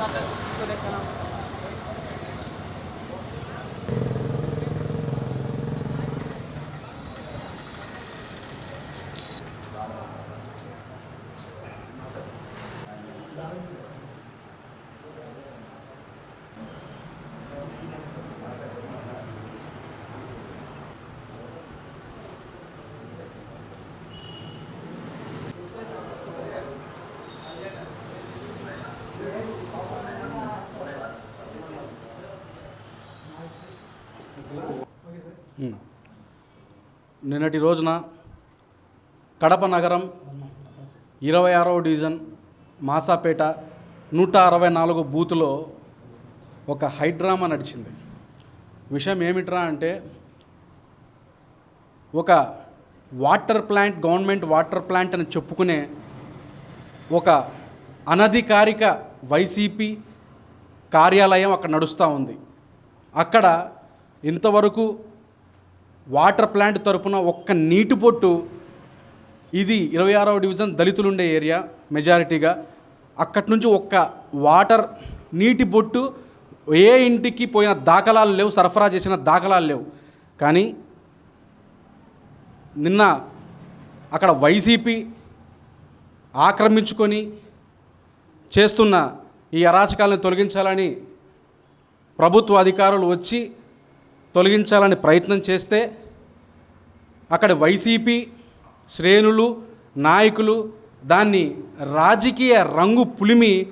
またここで絡む。నిన్నటి రోజున కడప నగరం ఇరవై ఆరవ డివిజన్ మాసాపేట నూట అరవై నాలుగు బూతులో ఒక హైడ్రామా నడిచింది. విషయం ఏమిట్రా అంటే ఒక water plant government water plant అని చెప్పుకునే ఒక అనధికారిక వైసీపీ కార్యాలయం అక్కడ నడుస్తూ ఉంది. అక్కడ ఇంతవరకు వాటర్ ప్లాంట్ తరపున ఒక్క నీటి పొట్టు ఇది ఇరవై ఆరవ డివిజన్ దళితులుండే ఏరియా మెజారిటీగా. అక్కడి నుంచి ఒక్క వాటర్ నీటి బొట్టు ఏ ఇంటికి పోయిన దాఖలాలు లేవు సరఫరా చేసిన దాఖలాలు లేవు. కానీ నిన్న అక్కడ వైసీపీ ఆక్రమించుకొని చేస్తున్న ఈ అరాచకాలను తొలగించాలని ప్రభుత్వ అధికారులు వచ్చి తొలగించాలని ప్రయత్నం చేస్తే అక్కడ వైసీపీ శ్రేణులు నాయకులు దాన్ని రాజకీయ రంగు పులిమి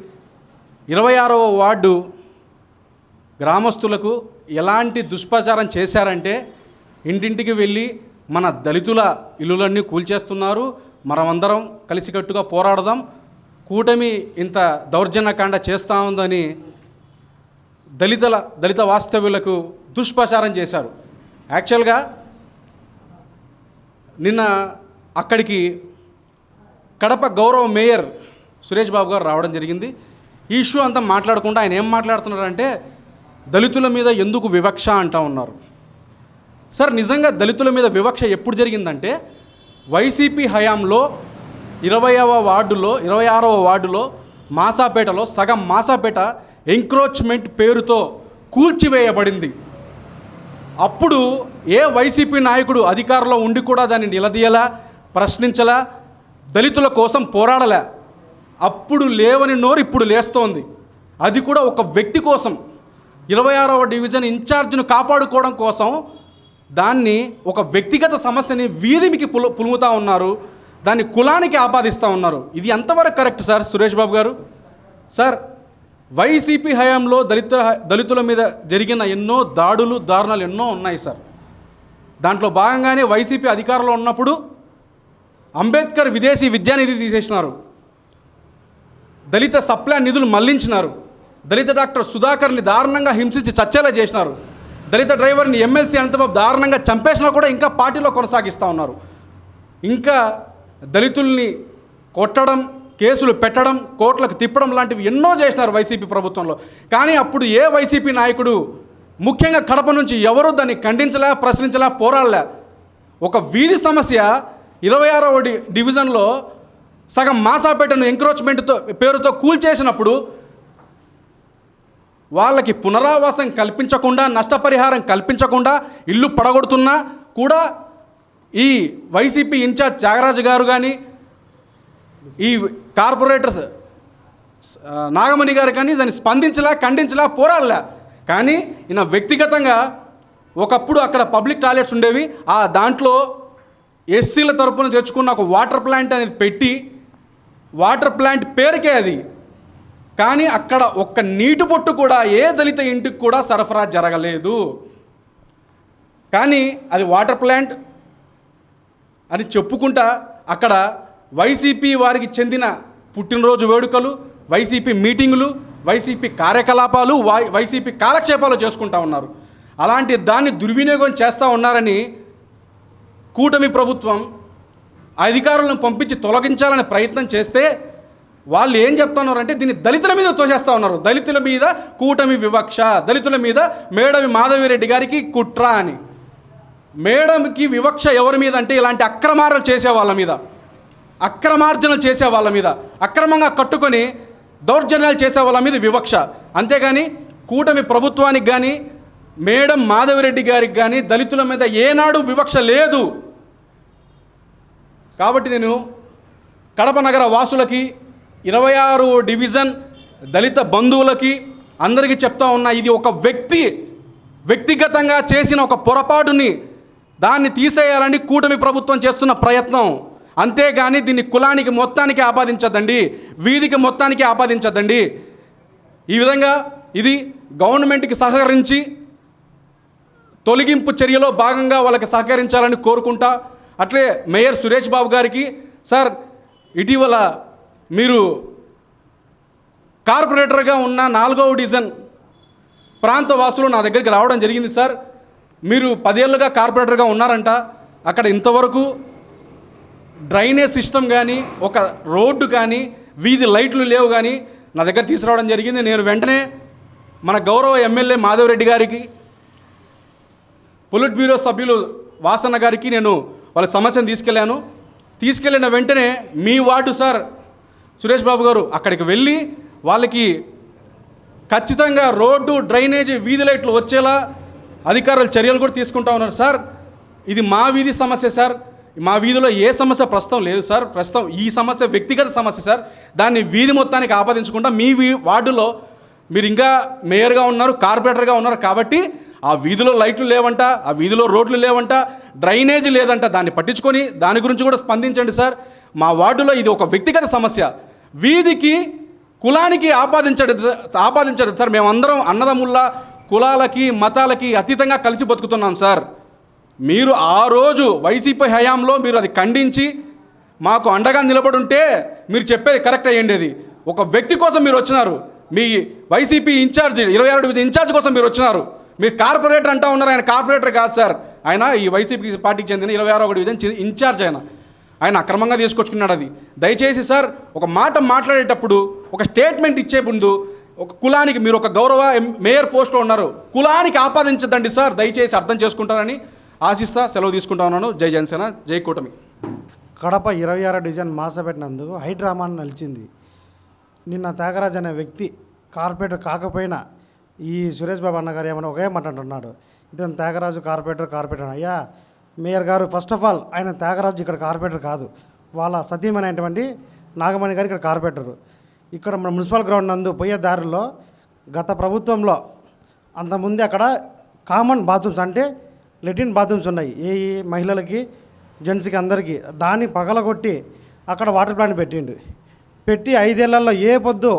ఇరవై ఆరవ వార్డు గ్రామస్తులకు ఎలాంటి దుష్ప్రచారం చేశారంటే ఇంటింటికి వెళ్ళి మన దళితుల ఇల్లులన్నీ కూల్చేస్తున్నారు. మనమందరం కలిసికట్టుగా పోరాడదాం. కూటమి ఇంత దౌర్జన్యకాండ చేస్తూ ఉందని దళితుల దళిత వాస్తవ్యులకు దుష్ప్రచారం చేశారు. యాక్చువల్గా నిన్న అక్కడికి కడప గౌరవ మేయర్ సురేష్ బాబు గారు రావడం జరిగింది. ఈ ఇష్యూ అంతా మాట్లాడకుండా ఆయన ఏం మాట్లాడుతున్నారంటే దళితుల మీద ఎందుకు వివక్ష అంటా ఉన్నారు. సార్ నిజంగా దళితుల మీద వివక్ష ఎప్పుడు జరిగిందంటే వైసీపీ హయాంలో ఇరవైవ వార్డులో ఇరవై ఆరవ వార్డులో మాసాపేటలో సగం మాసాపేట ఎంక్రోచ్మెంట్ పేరుతో కూల్చివేయబడింది. అప్పుడు ఏ వైసీపీ నాయకుడు అధికారంలో ఉండి కూడా దాన్ని నిలదీయలా ప్రశ్నించలా దళితుల కోసం పోరాడలే? అప్పుడు లేవని నోరు ఇప్పుడు లేస్తోంది. అది కూడా ఒక వ్యక్తి కోసం. ఇరవై ఆరవ డివిజన్ ఇన్ఛార్జ్ను కాపాడుకోవడం కోసం దాన్ని ఒక వ్యక్తిగత సమస్యని వీధిమికి పులు పులుముతూ ఉన్నారు. దాన్ని కులానికి ఆపాదిస్తూ ఉన్నారు. ఇది ఎంతవరకు కరెక్ట్ సార్ సురేష్ బాబు గారు? సార్ వైసీపీ హయాంలో దళిత దళితుల మీద జరిగిన ఎన్నో దాడులు దారుణాలు ఎన్నో ఉన్నాయి సార్. దాంట్లో భాగంగానే వైసీపీ అధికారంలో ఉన్నప్పుడు అంబేద్కర్ విదేశీ విద్యానిధి తీసేసినారు. దళిత సప్లై నిధులు మళ్ళించినారు. దళిత డాక్టర్ సుధాకర్ని దారుణంగా హింసించి చచ్చేలా చేసినారు. దళిత డ్రైవర్ని ఎమ్మెల్సీ అనంతబాబు దారుణంగా చంపేసినా కూడా ఇంకా పార్టీలో కొనసాగిస్తూ ఉన్నారు. ఇంకా దళితుల్ని కొట్టడం కేసులు పెట్టడం కోట్లకు తిప్పడం లాంటివి ఎన్నో చేసినారు వైసీపీ ప్రభుత్వంలో. కానీ అప్పుడు ఏ వైసీపీ నాయకుడు ముఖ్యంగా కడప నుంచి ఎవరు దాన్ని ఖండించలే ప్రశ్నించలే పోరాడలే? ఒక వీధి సమస్య ఇరవై ఆరవ డి డివిజన్లో సగం మాసాపేటను ఎంక్రోచ్మెంట్తో పేరుతో కూల్చేసినప్పుడు వాళ్ళకి పునరావాసం కల్పించకుండా నష్టపరిహారం కల్పించకుండా ఇల్లు పడగొడుతున్నా కూడా ఈ వైసీపీ ఇన్ఛార్జ్ త్యాగరాజు గారు కానీ ఈ కార్పొరేటర్స్ నాగమణి గారు కానీ దాన్ని స్పందించలా ఖండించలా పోరాడలే. కానీ ఈయన వ్యక్తిగతంగా ఒకప్పుడు అక్కడ పబ్లిక్ టాయిలెట్స్ ఉండేవి. ఆ దాంట్లో ఎస్సీల తరపున తెచ్చుకున్న ఒక వాటర్ ప్లాంట్ అనేది పెట్టి వాటర్ ప్లాంట్ పేరుకే అది. కానీ అక్కడ ఒక్క నీటి పొట్టు కూడా ఏ దళిత ఇంటికి కూడా సరఫరా జరగలేదు. కానీ అది వాటర్ ప్లాంట్ అని చెప్పుకుంటా అక్కడ వైసీపీ వారికి చెందిన పుట్టినరోజు వేడుకలు వైసీపీ మీటింగులు వైసీపీ కార్యకలాపాలు వై వైసీపీ కాలక్షేపాలు చేసుకుంటా ఉన్నారు. అలాంటి దాన్ని దుర్వినియోగం చేస్తూ ఉన్నారని కూటమి ప్రభుత్వం అధికారులను పంపించి తొలగించాలని ప్రయత్నం చేస్తే వాళ్ళు ఏం చెప్తున్నారంటే దీన్ని దళితుల మీద తోసేస్తూ ఉన్నారు. దళితుల మీద కూటమి వివక్ష దళితుల మీద మేడమి మాధవిరెడ్డి గారికి కుట్ర అని. మేడంకి వివక్ష ఎవరి మీద అంటే ఇలాంటి అక్రమాలు చేసే వాళ్ళ మీద. అక్రమార్జన చేసే వాళ్ళ మీద అక్రమంగా కట్టుకొని దౌర్జన్యాలు చేసే వాళ్ళ మీద వివక్ష. అంతేగాని కూటమి ప్రభుత్వానికి కానీ మేడం మాధవిరెడ్డి గారికి కానీ దళితుల మీద ఏనాడు వివక్ష లేదు. కాబట్టి నేను కడప నగర వాసులకి ఇరవై ఆరు డివిజన్ దళిత బంధువులకి అందరికీ చెప్తా ఉన్నా ఇది ఒక వ్యక్తి వ్యక్తిగతంగా చేసిన ఒక పొరపాటుని దాన్ని తీసేయాలని కూటమి ప్రభుత్వం చేస్తున్న ప్రయత్నం. అంతేగాని దీన్ని కులానికి మొత్తానికి ఆపాదించద్దండి వీధికి మొత్తానికి ఆపాదించద్దండి. ఈ విధంగా ఇది గవర్నమెంట్కి సహకరించి తొలగింపు చర్యలో భాగంగా వాళ్ళకి సహకరించాలని కోరుకుంటా. అట్లే మేయర్ సురేష్ బాబు గారికి సార్ ఇటీవల మీరు కార్పొరేటర్గా ఉన్న నాలుగవ డివిజన్ ప్రాంత వాసులు నా దగ్గరికి రావడం జరిగింది సార్. మీరు పదేళ్ళుగా కార్పొరేటర్గా ఉన్నారంట. అక్కడ ఇంతవరకు డ్రైనేజ్ సిస్టమ్ కానీ ఒక రోడ్డు కానీ వీధి లైట్లు లేవు కానీ నా దగ్గర తీసుకురావడం జరిగింది. నేను వెంటనే మన గౌరవ ఎమ్మెల్యే మాధవరెడ్డి గారికి పొలిట్ బ్యూరో సభ్యులు వాసన్న గారికి నేను వాళ్ళ సమస్యను తీసుకెళ్ళాను. తీసుకెళ్ళిన వెంటనే మీ వార్డు సార్ సురేష్ బాబు గారు అక్కడికి వెళ్ళి వాళ్ళకి ఖచ్చితంగా రోడ్డు డ్రైనేజీ వీధి లైట్లు వచ్చేలా అధికారులు చర్యలు కూడా తీసుకుంటా ఉన్నారు. సార్ ఇది మా వీధి సమస్య సార్. మా వీధిలో ఏ సమస్య ప్రస్తుతం లేదు సార్. ప్రస్తుతం ఈ సమస్య వ్యక్తిగత సమస్య సార్. దాన్ని వీధి మొత్తానికి ఆపాదించకుండా మీ వీ వార్డులో మీరు ఇంకా మేయర్గా ఉన్నారు కార్పొరేటర్గా ఉన్నారు కాబట్టి ఆ వీధిలో లైట్లు లేవంట ఆ వీధిలో రోడ్లు లేవంట డ్రైనేజ్ లేదంట. దాన్ని పట్టించుకొని దాని గురించి కూడా స్పందించండి సార్. మా వార్డులో ఇది ఒక వ్యక్తిగత సమస్య. వీధికి కులానికి ఆపాదించడు ఆపాదించడు సార్. మేమందరం అన్నదమ్ముల్లా కులాలకి మతాలకి అతీతంగా కలిసి బతుకుతున్నాం సార్. మీరు ఆ రోజు వైసీపీ హయాంలో మీరు అది ఖండించి మాకు అండగా నిలబడి ఉంటే మీరు చెప్పేది కరెక్ట్ అయ్యేది ఒక వ్యక్తి కోసం మీరు వచ్చినారు. మీ వైసీపీ ఇన్ఛార్జ్ ఇరవై ఆరు డివిజన్ ఇన్ఛార్జ్ కోసం మీరు వచ్చినారు. మీరు కార్పొరేటర్ అంటా ఉన్నారు. ఆయన కార్పొరేటర్ కాదు సార్. ఆయన ఈ వైసీపీ పార్టీకి చెందిన ఇరవై ఆరో డివిజన్ చి- ఇన్ఛార్జ్ ఆయన. ఆయన అక్రమంగా తీసుకొచ్చుకున్నాడు అది. దయచేసి సార్ ఒక మాట మాట్లాడేటప్పుడు ఒక స్టేట్మెంట్ ఇచ్చే ముందు ఒక కులానికి మీరు ఒక గౌరవ మేయర్ పోస్ట్లో ఉన్నారు. కులానికి ఆపాదించదండి సార్. దయచేసి అర్థం చేసుకుంటారని ఆశిస్తా సెలవు తీసుకుంటా ఉన్నాను. జై జనసేన జై కూటమి. కడప ఇరవై ఆరో డివిజన్ మాసపెట్టినందుకు హైడ్రామాను నిలిచింది. నిన్న త్యాగరాజ్ అనే వ్యక్తి కార్పొరేటర్ కాకపోయినా ఈ సురేష్ బాబు అన్న గారు ఒకే మాట అంటున్నాడు. ఇతను త్యాగరాజు కార్పొరేటర్ కార్పొరేటర్. అయ్యా మేయర్ గారు ఫస్ట్ ఆఫ్ ఆల్ ఆయన త్యాగరాజు ఇక్కడ కార్పొరేటర్ కాదు. వాళ్ళ సతీమైనటువంటి నాగమణి గారు ఇక్కడ కార్పొరేటరు. ఇక్కడ మన మున్సిపల్ గ్రౌండ్ నందు పోయే దారిలో గత ప్రభుత్వంలో అంతకుముందు అక్కడ కామన్ బాత్రూమ్స్ అంటే లెటిన్ బాత్రూమ్స్ ఉన్నాయి. ఏ మహిళలకి జెంట్స్కి అందరికీ దాన్ని పగలగొట్టి అక్కడ వాటర్ ప్లాంట్ పెట్టిండు. పెట్టి ఐదేళ్ళలో ఏ పొద్దు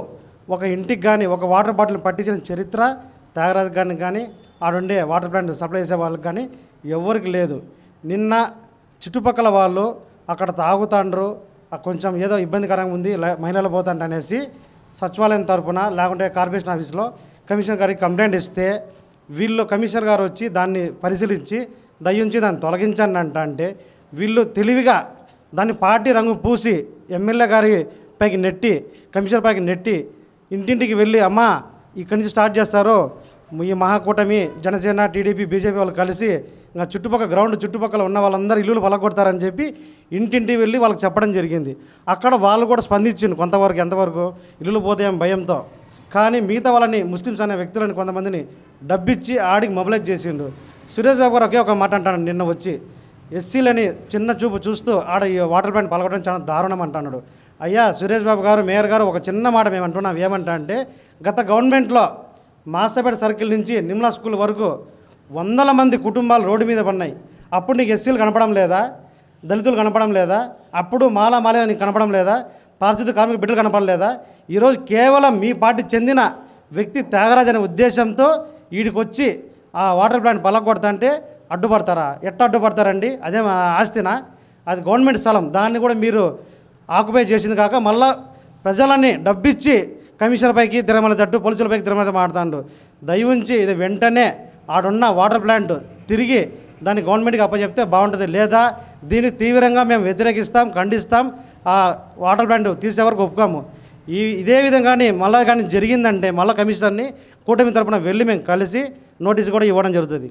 ఒక ఇంటికి కానీ ఒక వాటర్ బాటిల్ పట్టించిన చరిత్ర త్యాగరాజు గారిని కానీ ఆడుండే వాటర్ ప్లాంట్ సప్లై చేసే వాళ్ళకి కానీ ఎవరికి లేదు. నిన్న చుట్టుపక్కల వాళ్ళు అక్కడ తాగుతాండ్రు ఆ కొంచెం ఏదో ఇబ్బందికరంగా ఉంది లే- మహిళలు పోతాంట అనేసి సచివాలయం తరపున లేకుంటే కార్పొరేషన్ ఆఫీస్లో కమిషనర్ గారికి కంప్లైంట్ ఇస్తే వీళ్ళు కమిషనర్ గారు వచ్చి దాన్ని పరిశీలించి దయ్యుంచి దాన్ని తొలగించండి అంట అంటే వీళ్ళు తెలివిగా దాన్ని పార్టీ రంగు పూసి ఎమ్మెల్యే గారి పైకి నెట్టి కమిషనర్ పైకి నెట్టి ఇంటింటికి వెళ్ళి అమ్మా ఇక్కడి నుంచి స్టార్ట్ చేస్తారు ఈ మహాకూటమి జనసేన టీడీపీ బీజేపీ వాళ్ళు కలిసి ఇంకా చుట్టుపక్కల గ్రౌండ్ చుట్టుపక్కల ఉన్న వాళ్ళందరూ ఇల్లులు పలగొడతారని చెప్పి ఇంటింటి వెళ్ళి వాళ్ళకి చెప్పడం జరిగింది. అక్కడ వాళ్ళు కూడా స్పందించింది కొంతవరకు ఎంతవరకు? ఇల్లులు పోతాయని భయంతో. కానీ మిగతా వాళ్ళని ముస్లిమ్స్ అనే వ్యక్తులని కొంతమందిని డబ్బిచ్చి ఆడికి మొబిలైజ్ చేసిండు. సురేష్ బాబు గారు ఒకే ఒక మాట అంటాడు నిన్న వచ్చి. ఎస్సీలని చిన్న చూపు చూస్తూ ఆడ ఈ వాటర్ ప్లాంట్ పలకడం చాలా దారుణం అంటున్నాడు అయ్యా సురేష్ బాబు గారు మేయర్ గారు ఒక చిన్న మాట మేము అంటున్నాం. ఏమంటా అంటే గత గవర్నమెంట్లో మాస్టర్పేట సర్కిల్ నుంచి నిమ్లా స్కూల్ వరకు వందల మంది కుటుంబాలు రోడ్డు మీద పడినాయి. అప్పుడు నీకు ఎస్సీలు కనపడం లేదా? దళితులు కనపడం లేదా? అప్పుడు మాలా మాలే నీకు కనపడం లేదా? పారిశుద్ధ కార్మిక బిడ్డలు కనపడలేదా? ఈరోజు కేవలం మీ పార్టీ చెందిన వ్యక్తి త్యాగరాజ్ అనే ఉద్దేశంతో వీడికొచ్చి ఆ వాటర్ ప్లాంట్ పలగొడతంటే అడ్డుపడతారా? ఎట్లా అడ్డుపడతారండి? అదే మా ఆస్తినా? అది గవర్నమెంట్ స్థలం. దాన్ని కూడా మీరు ఆక్యుపై చేసింది కాక మళ్ళా ప్రజలని డబ్బిచ్చి కమిషనర్ పైకి తిరమల తట్టు పోలీసులపైకి తిరమల మాట్లాడు దయవుంచి ఇది వెంటనే ఆడున్న వాటర్ ప్లాంట్ తిరిగి దాన్ని గవర్నమెంట్కి అప్పచెప్తే బాగుంటుంది లేదా? దీన్ని తీవ్రంగా మేము వ్యతిరేకిస్తాం ఖండిస్తాం. ఆ వాటర్ ప్లాంట్ తీసే వరకు ఒప్పుకోము. ఈ ఇదే విధంగానే మళ్ళీ కానీ జరిగిందంటే మళ్ళీ కమిషనర్ని కూటమి తరపున వెళ్ళి మేము కలిసి నోటీస్ కూడా ఇవ్వడం జరుగుతుంది.